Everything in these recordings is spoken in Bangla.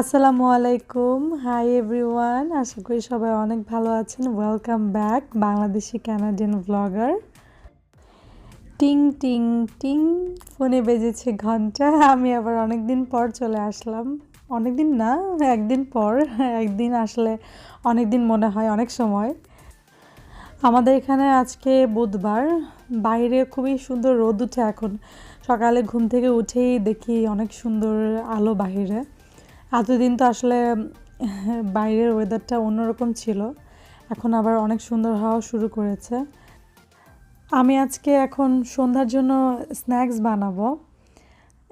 আসসালামু আলাইকুম। হাই এভরিওয়ান আশা করি সবাই অনেক ভালো আছেন। Welcome back Bangladeshi Canadian blogger টিং টিং টিং, ফোনে বেজেছে ঘণ্টা। আমি আবার অনেক দিন পর চলে আসলাম। অনেক দিন না, একদিন পর। একদিন আসলে অনেক দিন মনে হয়, অনেক সময়। আমাদের এখানে আজকে বুধবার। বাইরে খুবই সুন্দর রোদ উঠে এখন। সকালে ঘুম থেকে উঠেই দেখি অনেক সুন্দর আলো বাহিরে। এতদিন তো আসলে বাইরের ওয়েদারটা অন্যরকম ছিল। এখন আবার অনেক সুন্দর হওয়া শুরু করেছে। আমি আজকে এখন সন্ধ্যার জন্য স্ন্যাক্স বানাবো।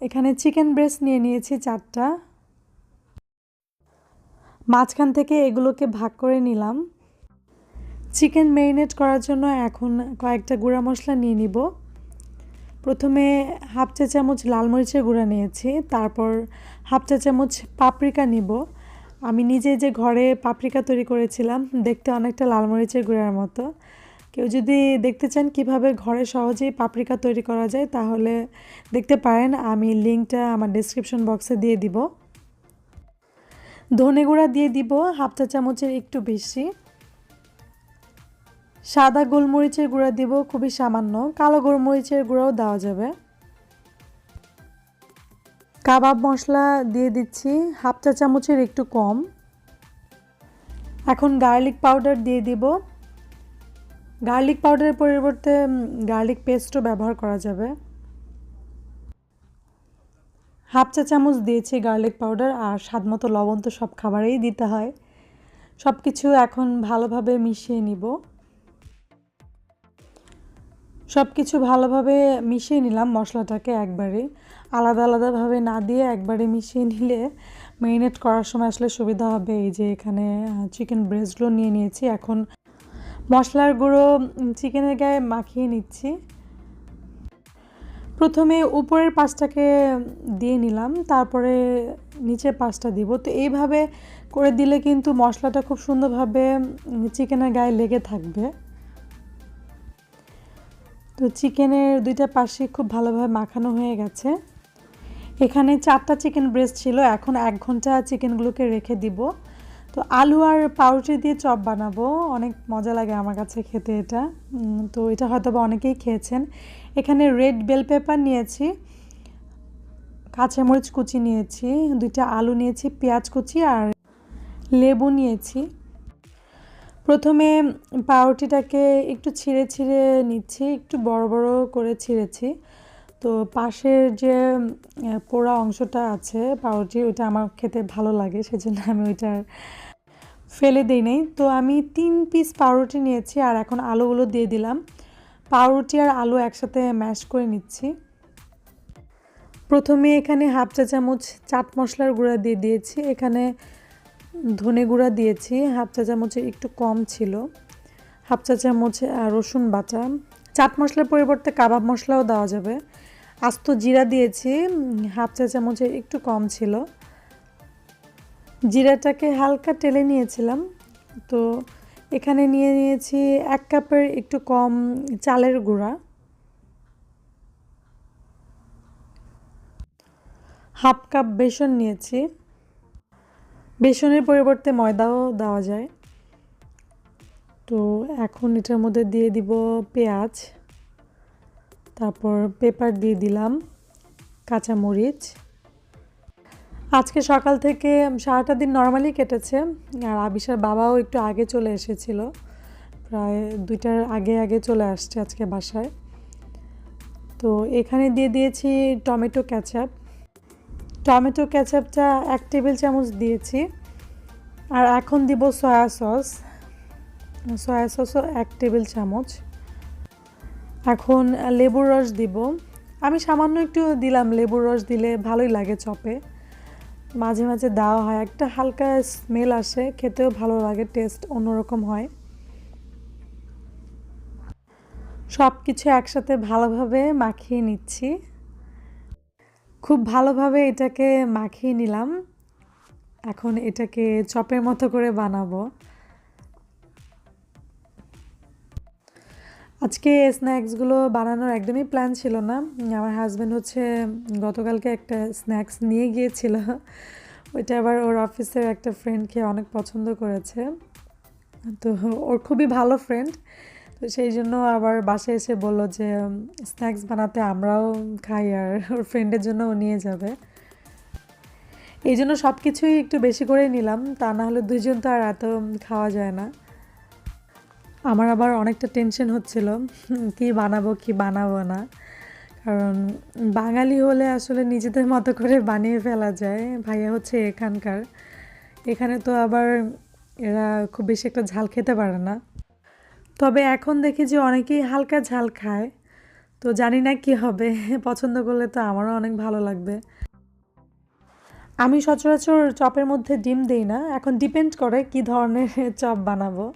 এখানে চিকেন ব্রেস্ট নিয়ে নিয়েছি চারটা। মাঝখান থেকে এগুলোকে ভাগ করে নিলাম। চিকেন মেরিনেট করার জন্য এখন কয়েকটা গুঁড়া মশলা নিয়ে নিব। প্রথমে হাফ চা চামচ লাল মরিচের গুঁড়া নিয়েছি, তারপর হাফ চা চামচ পাপরিকা নিব। আমি নিজে যে ঘরে পাপরিকা তৈরি করেছিলাম, দেখতে অনেকটা লাল মরিচের গুঁড়ার মতো। কেউ যদি দেখতে চান কীভাবে ঘরে সহজেই পাপরিকা তৈরি করা যায়, তাহলে দেখতে পারেন, আমি লিঙ্কটা আমার ডিসক্রিপশন বক্সে দিয়ে দিব। ধনে গুঁড়া দিয়ে দিব, হাফ চা চামচের একটু বেশি। সাদা গোলমরিচের গুঁড়া দিব, খুবই সামান্য। কালো গোলমরিচের গুঁড়াও দেওয়া যাবে। কাবাব মশলা দিয়ে দিচ্ছি, হাফ চা চামচের একটু কম। এখন গার্লিক পাউডার দিয়ে দিব। গার্লিক পাউডারের পরিবর্তে গার্লিক পেস্টও ব্যবহার করা যাবে। হাফ চা চামচ দিয়েছি গার্লিক পাউডার, আর স্বাদ মতো লবণ তো সব খাবারেই দিতে হয়। সব কিছু এখন ভালোভাবে মিশিয়ে নিব। সব কিছু ভালোভাবে মিশিয়ে নিলাম মশলাটাকে একবারে। আলাদা আলাদাভাবে না দিয়ে একবারে মিশিয়ে নিলে ম্যারিনেট করার সময় আসলে সুবিধা হবে। এই যে এখানে চিকেন ব্রেস্টগুলো নিয়ে নিয়েছি। এখন মশলার গুঁড়ো চিকেনের গায়ে মাখিয়ে নিচ্ছি। প্রথমে উপরের পাশটাকে দিয়ে নিলাম, তারপরে নিচের পাশটা দিব। তো এইভাবে করে দিলে কিন্তু মশলাটা খুব সুন্দরভাবে চিকেনের গায়ে লেগে থাকবে। তো চিকেনের দুইটা পাশে খুব ভালোভাবে মাখানো হয়ে গেছে। এখানে চারটা চিকেন ব্রেস্ট ছিল, এখন এক ঘণ্টা চিকেনগুলোকে রেখে দিব। তো আলু আর পাউরুটি দিয়ে চপ বানাবো, অনেক মজা লাগে আমার কাছে খেতে এটা। তো এটা হয়তো বা অনেকেই খেয়েছেন। এখানে রেড বেল পেপার নিয়েছি, কাঁচামরিচ কুচি নিয়েছি, দুইটা আলু নিয়েছি, পেঁয়াজ কুচি আর লেবু নিয়েছি। প্রথমে পাউরুটিটাকে একটু ছিঁড়ে ছিঁড়ে নিচ্ছি, একটু বড় বড় করে ছিঁড়েছি। তো পাশের যে পোড়া অংশটা আছে পাউরুটি, ওইটা আমার খেতে ভালো লাগে, সেজন্য আমি ওইটার ফেলে দিই নেই। তো আমি তিন পিস পাউরুটি নিয়েছি আর এখন আলুগুলো দিয়ে দিলাম। পাউরুটি আর আলু একসাথে ম্যাশ করে নিচ্ছি। প্রথমে এখানে হাফ চা চামচ চাট মশলার গুঁড়া দিয়ে দিয়েছি। এখানে ধনে গুঁড়া দিয়েছি, হাফ চা চামচের একটু কম ছিল। হাফ চা চামচ রসুন বাটা। চাট মশলার পরিবর্তে কাবাব মশলাও দেওয়া যাবে। আস্ত জিরা দিয়েছি, হাফ চা চামচের একটু কম ছিল। জিরাটাকে হালকা টেলে নিয়েছিলাম। তো এখানে নিয়ে নিয়েছি এক কাপের একটু কম চালের গুঁড়া। হাফ কাপ বেসন নিয়েছি। বেসনের পরিবর্তে ময়দাও দেওয়া যায়। তো এখন এটার মধ্যে দিয়ে দিব পেঁয়াজ, তারপর পেপার দিয়ে দিলাম কাঁচামরিচ। আজকে সকাল থেকে সারাটা দিন নর্মালি কেটেছে, আর আবিশার বাবাও একটু আগে চলে এসেছিল। প্রায় দুইটার আগে আগে চলে আসছে আজকে বাসায়। তো এখানে দিয়ে দিয়েছি টমেটো ক্যাচাপ টমেটো ক্যাচাপটা এক টেবিল চামচ দিয়েছি। আর এখন দিব সয়া সস। সয়া সসও এক টেবিল চামচ। এখন লেবুর রস দিব। আমি সামান্য একটু দিলাম লেবুর রস দিলে ভালোই লাগে চপে। মাঝে মাঝে দেওয়া হয়। একটা হালকা স্মেল আসে, খেতেও ভালো লাগে, টেস্ট অন্যরকম হয়। সব কিছু একসাথে ভালোভাবে মাখিয়ে নিচ্ছি। খুব ভালোভাবে এটাকে মাখিয়ে নিলাম। এখন এটাকে চপের মতো করে বানাবো। আজকে স্ন্যাক্সগুলো বানানোর একদমই প্ল্যান ছিল না। আমার হাজব্যান্ড হচ্ছে, গতকালকে একটা স্ন্যাক্স নিয়ে গিয়েছিল। ওইটা আবার ওর অফিসের একটা ফ্রেন্ড খেয়ে অনেক পছন্দ করেছে। তো ওর খুবই ভালো ফ্রেন্ড তো সেই জন্য আবার বাসায় এসে বলল যে স্ন্যাক্স বানাতে আমরাও খাই আর ওর ফ্রেন্ডের জন্য নিয়ে যাবে। এই জন্য সব কিছুই একটু বেশি করে নিলাম, তা না হলে দুজন তো আর এত খাওয়া যায় না। আমার আবার অনেকটা টেনশন হচ্ছিল কি বানাবো কি বানাবো না। কারণ বাঙালি হলে আসলে নিজেদের মতো করে বানিয়ে ফেলা যায়, ভাইয়া হচ্ছে এখানকার। এখানে তো আবার এরা খুব বেশি একটা ঝাল খেতে পারে না। তবে এখন দেখি যে অনেকেই হালকা ঝাল খায়। তো জানি না কি হবে, পছন্দ করলে তো আমারও অনেক ভালো লাগবে। আমি সচরাচর চপের মধ্যে ডিম দেই না, এখন ডিপেন্ড করে কি ধরনের চপ বানাবো।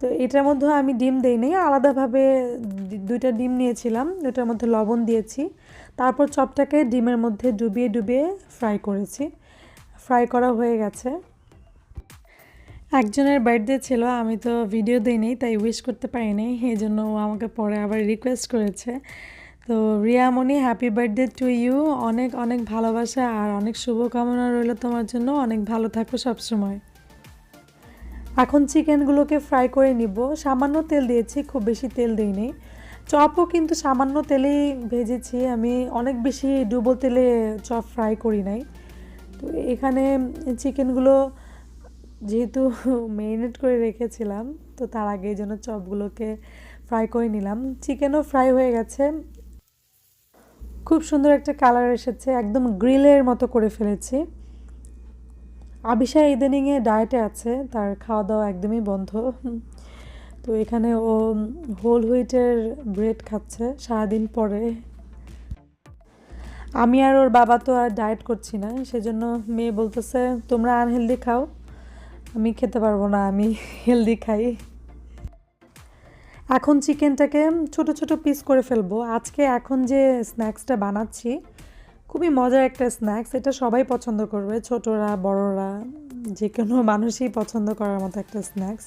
তো এটার মধ্যে আমি ডিম দেই নি আলাদাভাবে দুইটা ডিম নিয়েছিলাম ওটার মধ্যে লবণ দিয়েছি। তারপর চপটাকে ডিমের মধ্যে ডুবিয়ে ডুবিয়ে ফ্রাই করেছি। ফ্রাই করা হয়ে গেছে। একজনের বার্থডে ছিল, আমি তো ভিডিও দিইনি, তাই উইশ করতে পারিনি, এই জন্য ও আমাকে পরে আবার রিকোয়েস্ট করেছে। তো Riyamoni happy birthday to you অনেক অনেক ভালোবাসা আর অনেক শুভকামনা রইল তোমার জন্য, অনেক ভালো থাকো সবসময়। এখন চিকেনগুলোকে ফ্রাই করে নিব, সামান্য তেল দিয়েছি, খুব বেশি তেল দিইনি। চপও কিন্তু সামান্য তেলেই ভেজেছি, আমি অনেক বেশি ডুবো তেলে চপ ফ্রাই করি নাই। তো এখানে চিকেনগুলো যেহেতু মেরিনেট করে রেখেছিলাম, তো তার আগে এই জন্য চপগুলোকে ফ্রাই করে নিলাম। চিকেনও ফ্রাই হয়ে গেছে। খুব সুন্দর একটা কালার এসেছে, একদম গ্রিলের মতো করে ফেলেছি। আবিষা ইদানিংয়ে ডায়েটে আছে, তার খাওয়া দাওয়া একদমই বন্ধ। তো এখানে ও হোল হুইটের ব্রেড খাচ্ছে সারাদিন পরে। আমি আর ওর বাবা তো আর ডায়েট করছি না, সেজন্য মেয়ে বলতেছে, তোমরা আনহেলদি খাও। আমি খেতে পারব না, আমি হেলদি খাই। এখন চিকেনটাকে ছোট ছোট পিস করে ফেলব। আজকে এখন যে স্ন্যাক্সটা বানাচ্ছি, খুবই মজার একটা স্ন্যাক্স এটা সবাই পছন্দ করবে, ছোটরা, বড়রা, যে কোনো মানুষই পছন্দ করার মতো একটা স্ন্যাক্স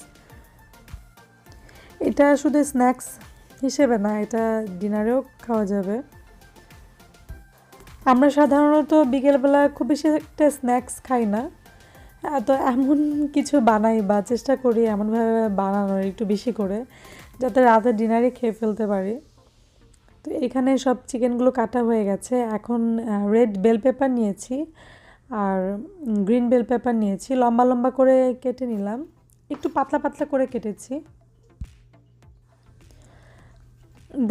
এটা শুধু স্ন্যাক্স হিসেবে না, এটা ডিনারেও খাওয়া যাবে। আমরা সাধারণত বিকেলবেলা খুব বেশি একটা স্ন্যাক্স খাই না। তো এমন কিছু বানাই বা চেষ্টা করি এমনভাবে বানানোর একটু বেশি করে, যাতে রাতে ডিনারে খেয়ে ফেলতে পারি। তো এখানে সব চিকেনগুলো কাটা হয়ে গেছে। এখন রেড বেল পেপার নিয়েছি আর গ্রিন বেল পেপার নিয়েছি। লম্বা লম্বা করে কেটে নিলাম। একটু পাতলা পাতলা করে কেটেছি।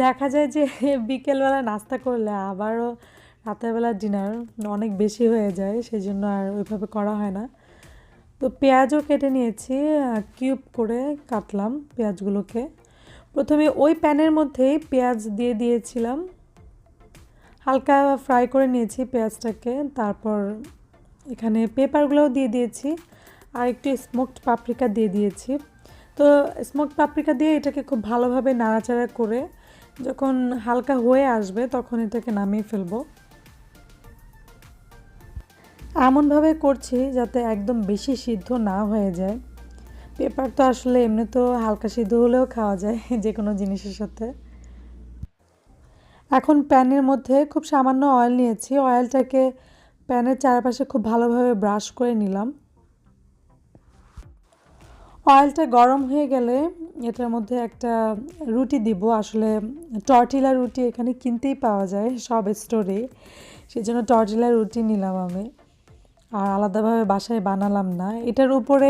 দেখা যায় যে বিকেলবেলা নাস্তা করলে আবারও রাতেরবেলা ডিনার অনেক বেশি হয়ে যায় সেই জন্য আর ওইভাবে করা হয় না। তো পেঁয়াজও কেটে নিয়েছি কিউব করে কাটলাম পেঁয়াজগুলোকে। প্রথমে ওই প্যানের মধ্যেই পেঁয়াজ দিয়ে দিয়েছিলাম। হালকা ফ্রাই করে নিয়েছি পেঁয়াজটাকে, তারপর এখানে পেপারগুলোও দিয়ে দিয়েছি, আর একটু স্মোকড পাপরিকা দিয়ে দিয়েছি। তো স্মোকড পাপরিকা দিয়ে এটাকে খুব ভালোভাবে নাড়াচাড়া করে যখন হালকা হয়ে আসবে তখন এটাকে নামিয়ে ফেলব। এমনভাবে করছি যাতে একদম বেশি সিদ্ধ না হয়ে যায়। পেপার তো আসলে এমনি তো হালকা সিদ্ধ হলেও খাওয়া যায় যে কোনো জিনিসের সাথে। এখন প্যানের মধ্যে খুব সামান্য অয়েল নিয়েছি। অয়েলটাকে প্যানের চারপাশে খুব ভালোভাবে ব্রাশ করে নিলাম। অয়েলটা গরম হয়ে গেলে এটার মধ্যে একটা রুটি দিব। আসলে টর্টিলা রুটি এখানে কিনতেই পাওয়া যায়, সব স্টোরে সেই জন্য টর্টিলা রুটি নিলাম আমি। আর আলাদাভাবে বাসায় বানালাম না। এটার উপরে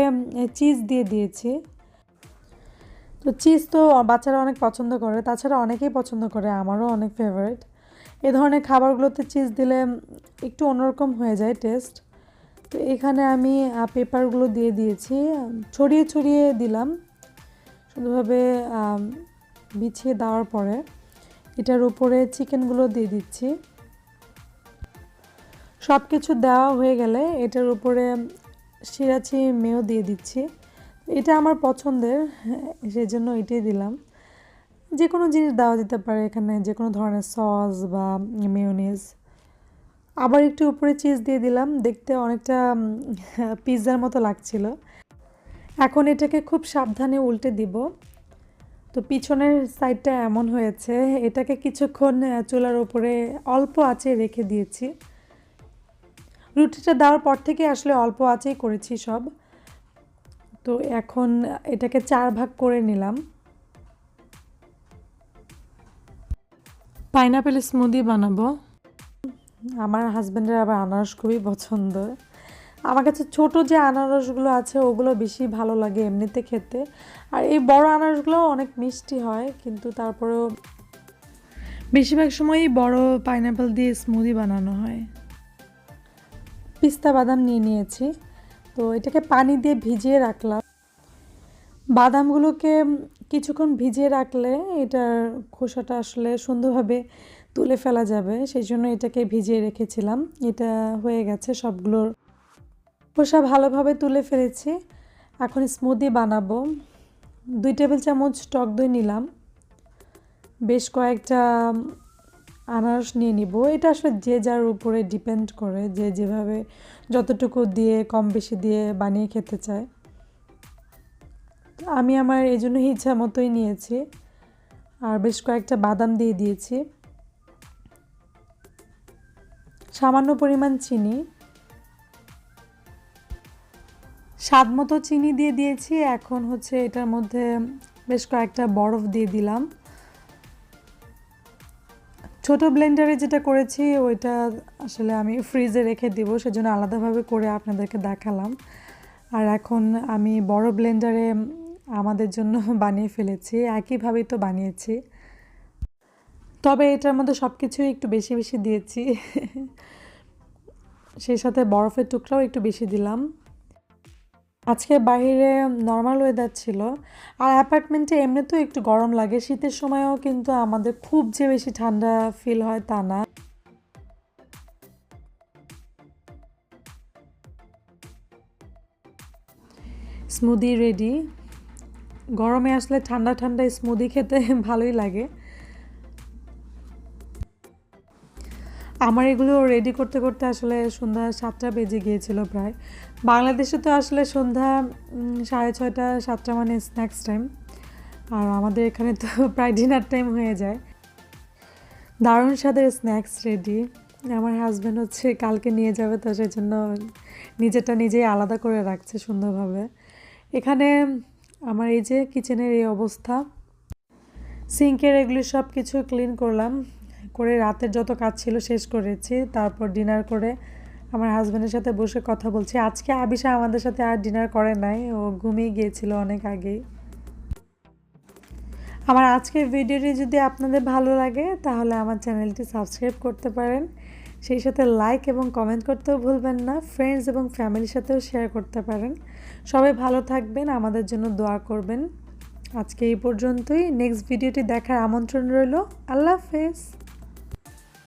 চিজ দিয়ে দিয়েছি। তো চিজ তো বাচ্চারা অনেক পছন্দ করে, তাছাড়া অনেকেই পছন্দ করে, আমারও অনেক ফেভারিট এ ধরনের খাবারগুলোতে চিজ দিলে একটু অন্যরকম হয়ে যায় টেস্ট তো এখানে আমি পেপারগুলো দিয়ে দিয়েছি ছড়িয়ে ছড়িয়ে দিলাম। সুন্দরভাবে বিছিয়ে দেওয়ার পরে এটার উপরে চিকেনগুলো দিয়ে দিচ্ছি। সব কিছু দেওয়া হয়ে গেলে এটার উপরে সিরাচি মেয়েও দিয়ে দিচ্ছি। এটা আমার পছন্দের সেই জন্য এটাই দিলাম। যে কোনো জিনিস দেওয়া যেতে পারে এখানে যে কোনো ধরনের সস বা মেয়নিজ। আবার একটু উপরে চিজ দিয়ে দিলাম, দেখতে অনেকটা পিৎজার মতো লাগছিল। এখন এটাকে খুব সাবধানে উল্টে দিব। তো পিছনের সাইডটা এমন হয়েছে, এটাকে কিছুক্ষণ চুলার উপরে অল্প আঁচে রেখে দিয়েছি। রুটিটা দেওয়ার পর থেকে আসলে অল্প আঁচেই করেছি সব। তো এখন এটাকে চার ভাগ করে নিলাম। পাইনাপেল স্মুদি বানাবো। আমার হাজব্যান্ডের আবার আনারস খুবই পছন্দ। আমার কাছে ছোট যে আনারসগুলো আছে, ওগুলো বেশি ভালো লাগে এমনিতে খেতে। আর এই বড় আনারসগুলো অনেক মিষ্টি হয়, কিন্তু তারপরেও বেশিরভাগ সময়ই বড় পাইনাপেল দিয়ে স্মুদি বানানো হয়। পিস্তা বাদাম নিয়ে নিয়েছি। তো এটাকে পানি দিয়ে ভিজিয়ে রাখলাম। বাদামগুলোকে কিছুক্ষণ ভিজিয়ে রাখলে এটার খোসাটা আসলে সুন্দরভাবে তুলে ফেলা যাবে। সেই জন্য এটাকে ভিজিয়ে রেখেছিলাম। এটা হয়ে গেছে সবগুলোর খোসা ভালোভাবে তুলে ফেলেছি। এখন স্মুদি বানাবো। দুই টেবিল চামচ টক দই নিলাম। বেশ কয়েকটা আনারস নিয়ে নিব। এটা আসলে যে যার উপরে ডিপেন্ড করে, যে যেভাবে যতটুকু দিয়ে কম বেশি দিয়ে বানিয়ে খেতে চায়। আমি আমার এই জন্য ইচ্ছা মতোই নিয়েছি। আর বেশ কয়েকটা বাদাম দিয়ে দিয়েছি। সামান্য পরিমাণ চিনি। স্বাদ মতো চিনি দিয়ে দিয়েছি। এখন হচ্ছে এটার মধ্যে বেশ কয়েকটা বরফ দিয়ে দিলাম। ছোট ব্লেন্ডারে যেটা করেছি, ওইটা আসলে আমি ফ্রিজে রেখে দিব, সেজন্য আলাদাভাবে করে আপনাদেরকে দেখালাম। আর এখন আমি বড় ব্লেন্ডারে আমাদের জন্য বানিয়ে ফেলেছি, একইভাবেই তো বানিয়েছি। তবে এটার মধ্যে সব কিছুই একটু বেশি বেশি দিয়েছি। সেই সাথে বরফের টুকরাও একটু বেশি দিলাম। আজকে বাইরে নর্মাল ওয়েদার ছিল, আর অ্যাপার্টমেন্টে এমনিতেও একটু গরম লাগে। শীতের সময়ও কিন্তু আমাদের খুব যে বেশি ঠান্ডা ফিল হয় তা না। স্মুদি রেডি গরমে আসলে ঠান্ডা ঠান্ডা স্মুদি খেতে ভালোই লাগে। আমার এগুলো রেডি করতে করতে আসলে সন্ধ্যা সাতটা বেজে গিয়েছিল প্রায়। বাংলাদেশে তো আসলে সন্ধ্যা সাড়ে ছয়টা, সাতটা মানে স্ন্যাক্স টাইম আর আমাদের এখানে তো প্রায় ডিনার টাইম হয়ে যায়। দারুণ স্বাদের স্ন্যাক্স রেডি আমার হাজব্যান্ড হচ্ছে কালকে নিয়ে যাবে, তো সেই জন্য নিজেরটা নিজেই আলাদা করে রাখছে সুন্দরভাবে। এখানে আমার এই যে কিচেনের এই অবস্থা। সিঙ্কের এগুলি সব কিছু ক্লিন করলাম। করে রাতের যত কাজ ছিল শেষ করেছি। তারপর ডিনার করে আমার হাজব্যান্ডের সাথে বসে কথা বলছি। আজকে আবিশা আমাদের সাথে আর ডিনার করে নাই, ও ঘুমিয়ে গিয়েছিল অনেক আগেই আমার আজকের ভিডিওটি যদি আপনাদের ভালো লাগে, তাহলে আমার চ্যানেলটি সাবস্ক্রাইব করতে পারেন। সেই সাথে লাইক এবং কমেন্ট করতেও ভুলবেন না ফ্রেন্ডস এবং ফ্যামিলির সাথেও শেয়ার করতে পারেন। সবাই ভালো থাকবেন, আমাদের জন্য দোয়া করবেন। আজকে এই পর্যন্তই। নেক্সট ভিডিওটি দেখার আমন্ত্রণ রইল। আল্লাহ হাফেজ।